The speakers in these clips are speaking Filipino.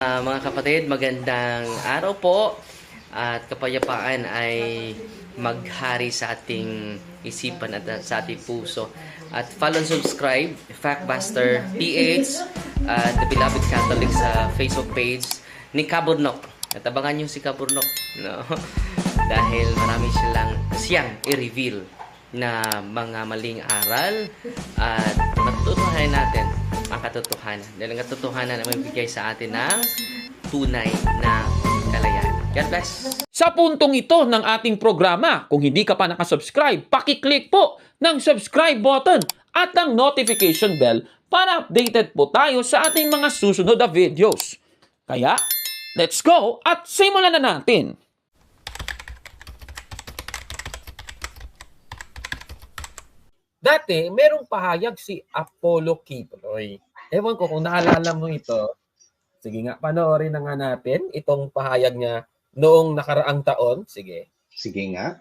Ah, mga kapatid, magandang araw po at kapayapaan ay maghari sa ating isipan at uh, sa ating puso. At follow and subscribe, Factbuster PH at The Beloved Catholic sa Facebook page ni Kaburnok. At abangan nyo si Kaburnok. No? Dahil marami silang siyang i-reveal na mga maling aral at matutuhanan natin ang katotohanan. Dahil ang katotohanan ay magbigay sa atin ng tunay na kalayaan. God bless! Sa puntong ito ng ating programa, kung hindi ka pa nakasubscribe, pakiclick po ng subscribe button at ang notification bell para updated po tayo sa ating mga susunod na videos. Kaya, let's go at simulan na natin! Dati, merong pahayag si Apollo Kiploy. Ewan ko kung naalala mo ito. Sige nga, panoorin na nga natin itong pahayag niya noong nakaraang taon. Sige. Sige nga.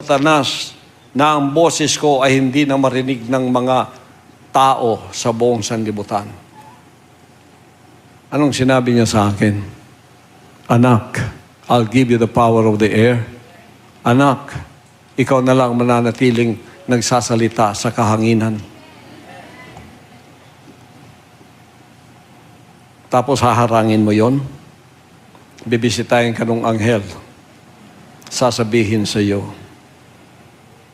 Satanas na ang boses ko ay hindi na marinig ng mga tao sa buong sanlibutan. Anong sinabi niya sa akin? Anak, I'll give you the power of the air. Anak, ikaw na lang mananatiling nagsasalita sa kahanginan. Tapos haharangin mo yon. Bibisitahin ka ng anghel. Sasabihin sa iyo,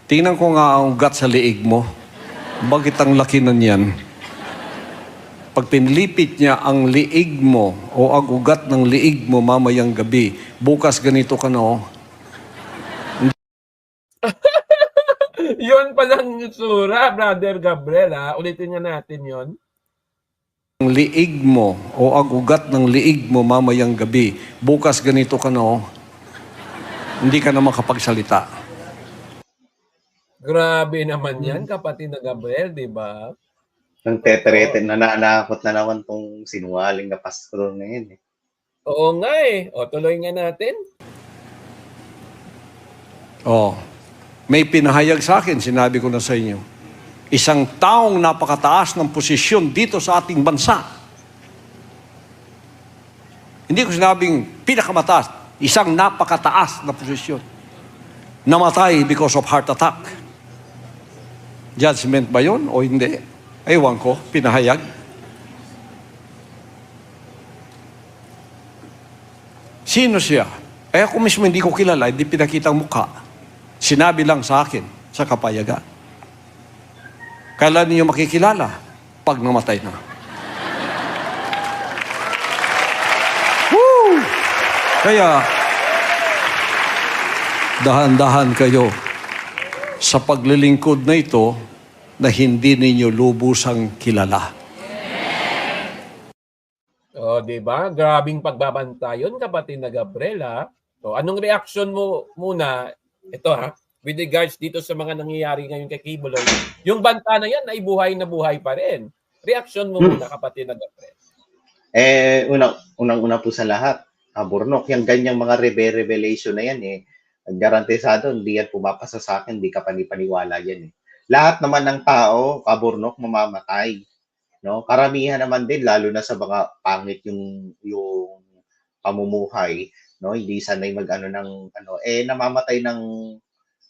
Tingnan ko nga ang ugat sa liig mo. Bakit ang laki na niyan? Pag pinlipit niya ang liig mo o ang ugat ng liig mo mamayang gabi, bukas ganito ka na oh. Yun palang sura, Brother Gabriel. Ha? Ulitin nga natin yon. Ang liig mo o ang ugat ng liig mo mamayang gabi, bukas ganito ka na oh. Hindi ka na makapagsalita. Grabe naman yan, kapatid na Gabriel, di ba? Nang teterete, nananakot na naman tong sinungaling na pastor na yun. Eh. Oo nga eh. O, tuloy nga natin. Oh, may pinahayag sa akin, sinabi ko na sa inyo. Isang taong napakataas ng posisyon dito sa ating bansa. Hindi ko sinabing pinakamataas, isang napakataas na posisyon. Namatay because of heart attack. Judgment ba yon o hindi? Ewan ko, pinahayag. Sino siya? Eh ako mismo hindi ko kilala, hindi pinakitang mukha. Sinabi lang sa akin sa kapayagan. Kailan niyo makikilala? Pag namatay na. Woo! Kaya, dahan-dahan kayo sa paglilingkod na ito na hindi ninyo lubusang kilala. O, di ba? Grabing pagbabantayon, kapatid na Gabriel, ha? So, anong reaction mo muna? Ito, ha? With regards dito sa mga nangyayari ngayon kay Kibuloy, yung banta na yan ay buhay na buhay pa rin. Reaction mo muna, kapatid na Gabriel. Eh, unang, unang-una po sa lahat, Aburnok, yung ganyang mga rebe revelation na yan eh, garantisado, hindi yan pumapasa sa akin, hindi ka panipaniwala yan eh. Lahat naman ng tao, Kaburnok, mamamatay. No? Karamihan naman din, lalo na sa mga pangit yung, yung pamumuhay, no? Hindi sanay mag-ano ng, ano, eh, namamatay ng,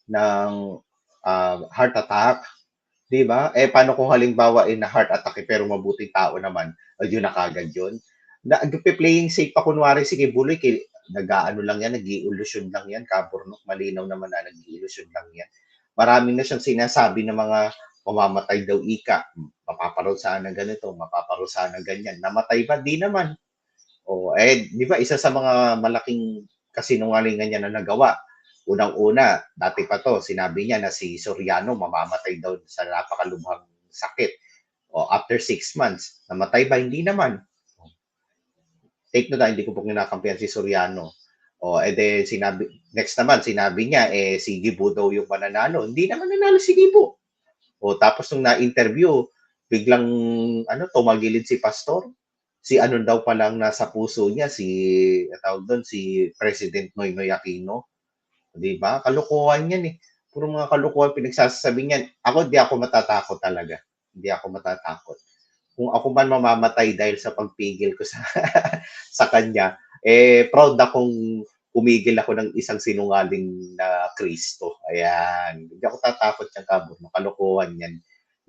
ng ah, heart attack, Di ba? Eh, paano kung halimbawa in na heart attack eh, pero mabuting tao naman, o yun na kagad yun. Na, playing safe pa kunwari, sige, buloy, kay, nag-ano lang yan, nag-i-illusion lang yan, kaburnok, malinaw naman na nag-i-illusion lang yan. Maraming na siyang sinasabi ng mga mamamatay daw ika, mapaparusahan ng ganito, mapaparusahan ng ganyan. Namatay ba? Di naman. O, eh, di ba, isa sa mga malaking kasinungalingan niya na nagawa, unang-una, dati pa to, sinabi niya na si Soriano mamamatay daw sa napakalubhang sakit. O after six months, namatay ba? Hindi naman. Take note na, hindi ko po kinakampihan si Soriano. O, ede, sinabi, next naman, sinabi niya, eh, si Gibo daw yung mananalo. Hindi naman nanalo si Gibo. O, tapos nung na-interview, biglang, ano, tumagilid si Pastor. Si ano daw palang nasa puso niya, si, tawag doon, si President Noynoy Aquino. Di ba? Kalukuhan yan eh. Puro mga kalukuhan pinagsasabi niyan. Ako, di ako matatakot talaga. Hindi ako matatakot. kung ako man mamamatay dahil sa pagpigil ko sa sa kanya, eh proud akong pumigil ako ng isang sinungaling na Kristo. Ayan. Hindi ako tatakot ng kabur. Kalokohan yan.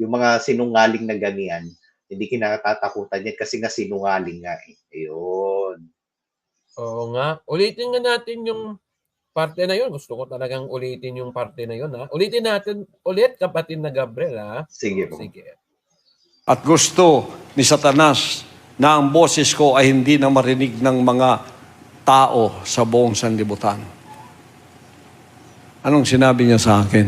Yung mga sinungaling na ganyan, hindi kinatatakutan yan kasi nga sinungaling nga eh. Ayun. Oo nga. Ulitin nga natin yung parte na yun. Gusto ko talagang ulitin yung parte na yun. Ha? Ulitin natin ulit, kapatid na Gabriel. Ha? Sige po. Sige. At gusto ni Satanas na ang boses ko ay hindi na marinig ng mga tao sa buong sanlibutan. Anong sinabi niya sa akin?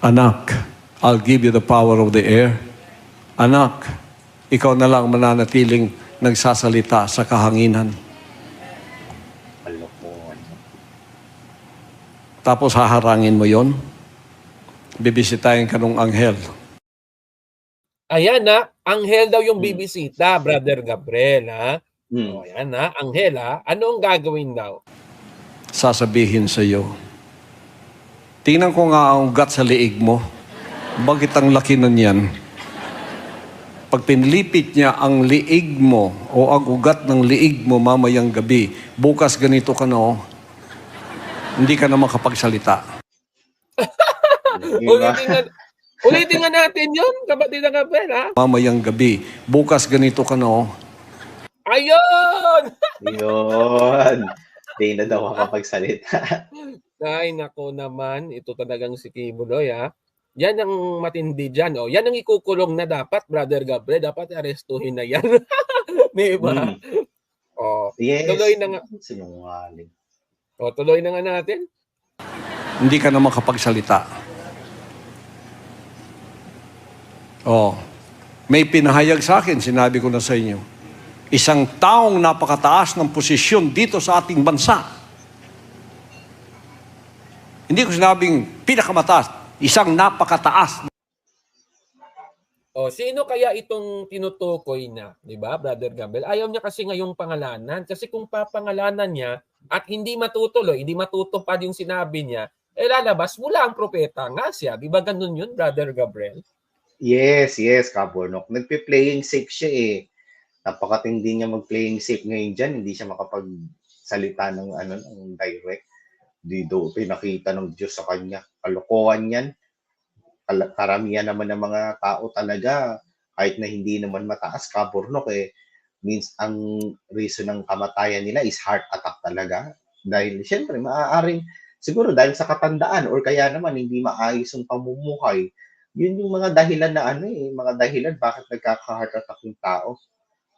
Anak, I'll give you the power of the air. Anak, ikaw na lang mananatiling nagsasalita sa kahanginan. Kalokohan. Tapos haharangin mo yon. Bibisitahin ka ng anghel. Ayan na, anghel daw yung Hmm. bibisita, Brother Gabriel. Ha? Hmm. O, ayan na, anghel. Ha? Ano ang gagawin daw? sasabihin sa iyo. Tingnan ko nga ang ugat sa liig mo. Bakit ang laki nun yan? Pag pinlipit niya ang liig mo o ang ugat ng liig mo mamayang gabi, bukas ganito ka na oh. Hindi ka na makapagsalita. Ulitin nga, ulitin nga natin yun, kapatid na Gabriel. Ha? Mamayang gabi, bukas ganito ka na oh. Ayun! Yun. Hindi na daw makapagsalita. Ay, nako naman. Ito talagang si Kibuloy, ha? Yan ang matindi dyan. O, yan ang ikukulong na dapat, Brother Gabriel. Dapat arestuhin na yan. Di ba? Hmm. O, Yes. Tuloy na nga. Sinungaling. O, tuloy na nga natin. Hindi ka na makapagsalita. Oh, may pinahayag sa akin, sinabi ko na sa inyo. Isang taong napakataas ng posisyon dito sa ating bansa. Hindi ko sinabing pinakamataas, isang napakataas. O, sino kaya itong tinutukoy na? Di ba, Brother Gabriel? Ayaw niya kasi ngayong pangalanan. Kasi kung papangalanan niya at hindi matutuloy, hindi matutupad yung sinabi niya, eh lalabas mula ang propeta nga siya. Di ba ganun yun, Brother Gabriel? Yes, yes, Kaburnok. Nagpe-playing safe siya eh. Napakatindi niya mag-playing safe ngayon dyan. Hindi siya makapagsalita ng ano ng direct. Di do pinakita ng Diyos sa kanya. Kalokohan yan. Karamihan naman ng mga tao talaga, kahit na hindi naman mataas, Kaburnok eh, means ang reason ng kamatayan nila is heart attack talaga. Dahil siyempre, maaaring, siguro dahil sa katandaan or kaya naman hindi maayos yung pamumuhay, yun yung mga dahilan na ano eh, mga dahilan bakit nagkaka-heart attack yung tao.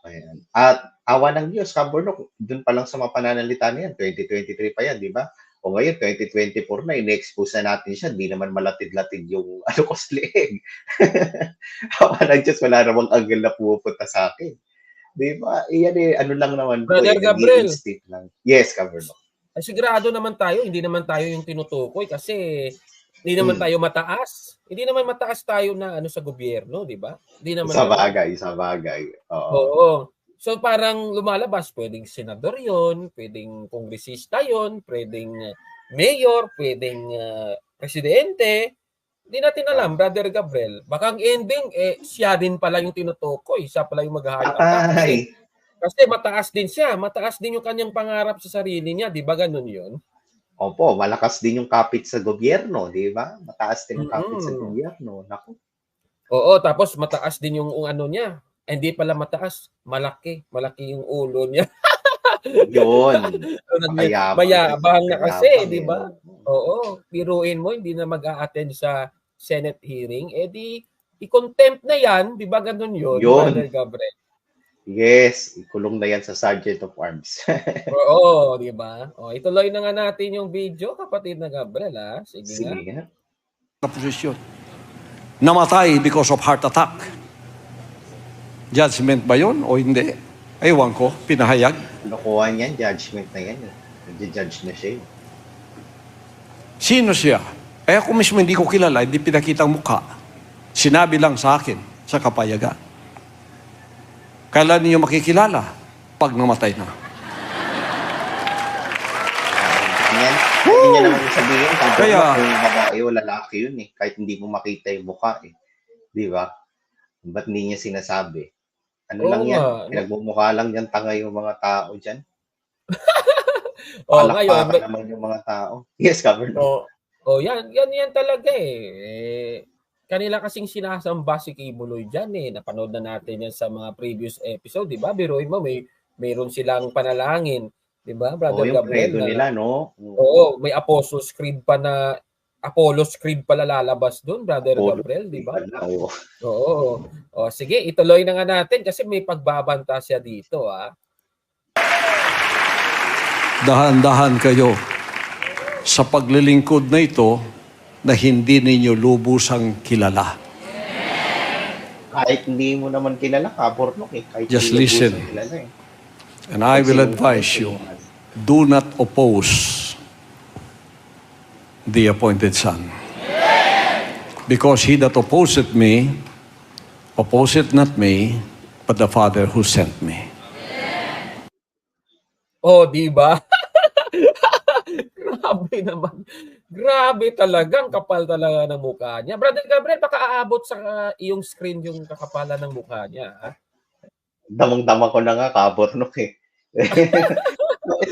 Ayan. At awa ng Diyos, Kaburnok, dun pa lang sa mga pananalita niyan, 2023 pa yan, di ba? O ngayon, 2024 na, in-expose na natin siya, di naman malatid-latid yung ano ko leeg. awa ng Diyos, wala namang angle na pumupunta sa akin. Di ba? Iyan eh, ano lang naman po Brother eh, Gabriel. lang. Yes, Kaburnok. Ay, sigurado naman tayo, hindi naman tayo yung tinutukoy kasi hindi naman Hmm. tayo mataas. Hindi naman mataas tayo na ano sa gobyerno, di ba? Hindi naman Sa bagay, sa bagay. Oo. Oo. So parang lumalabas, pwedeng senador yon, pwedeng kongresista yon, pwedeng uh, mayor, pwedeng uh, presidente. Hindi natin alam, Brother Gabriel. Baka ang ending, eh, siya din pala yung tinutukoy. Siya pala yung mag-heart attack. Kasi, mataas din siya. Mataas din yung kanyang pangarap sa sarili niya. Di ba ganun yun? Opo, malakas din yung kapit sa gobyerno, di ba? Mataas din yung kapit sa Mm. gobyerno. Naku. Oo, tapos mataas din yung yung ano niya. Hindi pala mataas, malaki. Malaki yung ulo niya. Yun. Mayabang, Mayabang. mayabang na kasi, Mayabang di ba? Oo, biruin mo, hindi na mag-a-attend sa Senate hearing, eh di, i-contempt na yan, di ba ganun yun, Yun. Brother Gabriel? Yes, ikulong na yan sa Sergeant of Arms. Oo, di ba? O, ituloy na nga natin yung video, kapatid na Gabriel, ha? Sige, nga. Sige nga. na posisyon. Namatay because of heart attack. Judgment ba yon o hindi? Ewan ko, pinahayag. Lokohan yan, judgment na yan. eh. Nag-judge na siya. eh. Sino siya? Eh ako mismo hindi ko kilala, hindi pinakita ang mukha. Sinabi lang sa akin sa kapayagan. Kailan niyo makikilala? Pag namatay na. Yan. Hindi niya naman sabihin kung Kaya- kung babae o lalaki yun eh. Kahit hindi mo makita yung mukha eh. Di ba? Ba't hindi niya sinasabi? Ano Oo lang yan? nga. Pinagmumukha lang yan tanga yung mga tao dyan. Oh, ngayon, Palakpakan naman yung mga tao. Yes, Governor. Oh, oh yan, yan, yan talaga eh. eh kanila kasing sinasamba si Kibuloy dyan eh. Napanood na natin yan sa mga previous episode, di ba? Biruin mo, may, mayroon silang panalangin. Di ba, Oo, Brother yung Gabriel? credo na- nila, no? Oo, may Apostles Creed pa na Apollos Creed pala lalabas doon, Brother Apollo Gabriel, di ba? Oo. Oo. O sige, ituloy na nga natin kasi may pagbabanta siya dito, ah. Dahan-dahan kayo sa paglilingkod na ito na hindi ninyo lubusang kilala. Kahit hindi mo naman kilala, kapornok eh. Kahit Just listen. kilala, eh. And I will advise you, do not oppose the appointed son. Because he that opposeth me, opposeth not me, but the Father who sent me. Oh, di ba? Grabe naman. Grabe talagang kapal talaga ng mukha niya. Brother Gabriel, baka aabot sa uh, iyong screen yung kakapalan ng mukha niya. Ha? damang-dama ko na nga kapornok eh.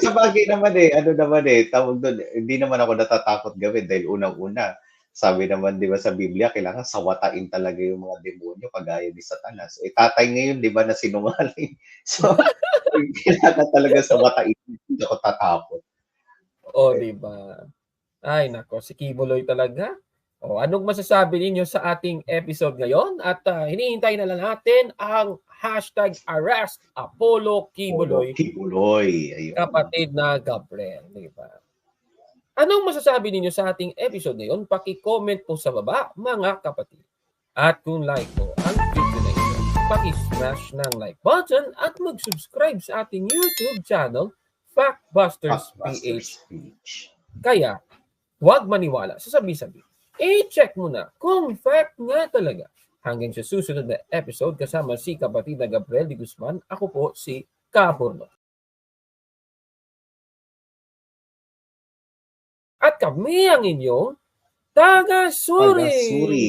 sa bagay naman eh, ano naman eh, tawag doon, hindi naman ako natatakot gawin dahil unang-una, sabi naman di ba sa Biblia, kailangan sawatain talaga yung mga demonyo kagaya ni Satanas. Eh tatay ngayon, di ba, na sinungaling. So, kailangan talaga sawatain, hindi ako tatakot. O, di ba? Ay, nako, si Kibuloy talaga. O, anong masasabi ninyo sa ating episode ngayon? At uh, hinihintay na lang natin ang hashtag arrest Apollo Kibuloy Kibuloy. Ayun. kapatid na Gabriel, di ba? Anong masasabi ninyo sa ating episode na yun? Paki-comment po sa baba, mga kapatid. At kung like po ang video na ito, paki-smash ng like button at mag-subscribe sa ating YouTube channel, Factbusters PH. Blockbuster speech. Kaya, huwag maniwala sa sabi-sabi. I-check mo na kung fact nga talaga. Hanggang sa susunod na episode kasama si kapatid na Gabriel de Guzman, ako po si Kapurno. At kami ang inyong taga-suri. Taga-suri.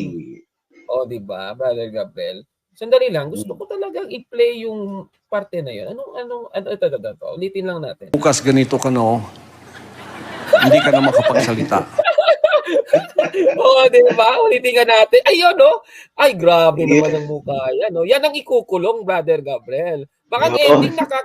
O, di ba, Brother Gabriel? Sandali lang, gusto ko talagang i-play yung parte na yun. Anong, anong, ano, ito, ito, ito, ito. Ulitin lang natin. Bukas ganito ka no, hindi ka na makapagsalita. Oo, di ba? Ulitin natin. Ayun, no? Ay, grabe naman ang mukha yan, no? Yan ang ikukulong, Brother Gabriel. Baka ang ending naka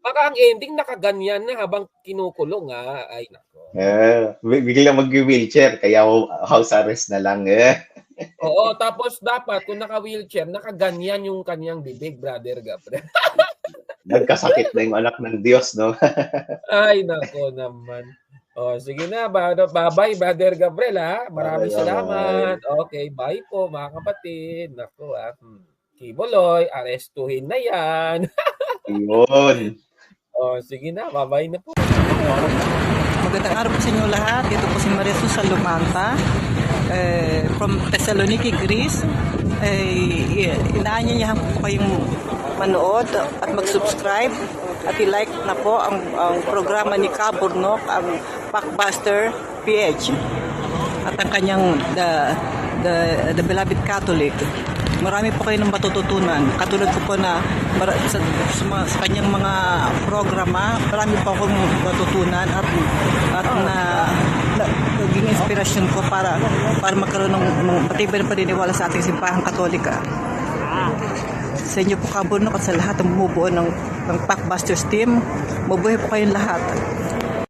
Baka ang ending nakaganyan na habang kinukulong, ha? Ay, nako. Eh, big- biglang mag-wheelchair, kaya house arrest na lang eh. Oo, tapos dapat kung naka-wheelchair, nakaganyan yung kanyang bibig, Brother Gabriel. Nagkasakit na yung anak ng Diyos, no? Ay, nako naman. O, sige na. ba- Bye-bye, Brother Gabriel, ha? Maraming Bye-bye. salamat. Okay, bye po, mga kapatid. Nako, ha? Hmm. Kiboloy, arestuhin na yan. Yun. O, sige na. Bye-bye na po. Magandang araw po sa inyo lahat. Dito po si Maria Susan Lumanta eh, from Thessaloniki, Greece. Eh, inaanyayahan po kayong manood at mag-subscribe at i-like na po ang, ang programa ni Kaburnok, ang Packbuster PH at ang kanyang the, the, the Beloved Catholic. Marami po kayo ng matututunan. Katulad ko po na mara- sa, sa, sa kanyang mga programa, marami po akong matutunan at, at na, na naging inspirasyon ko para para magkaroon ng, ng paniniwala sa ating simpahang katolika. Sa inyo po kabunok at sa lahat ng bumubuo ng, ng Packbusters team, mabuhay po kayong lahat.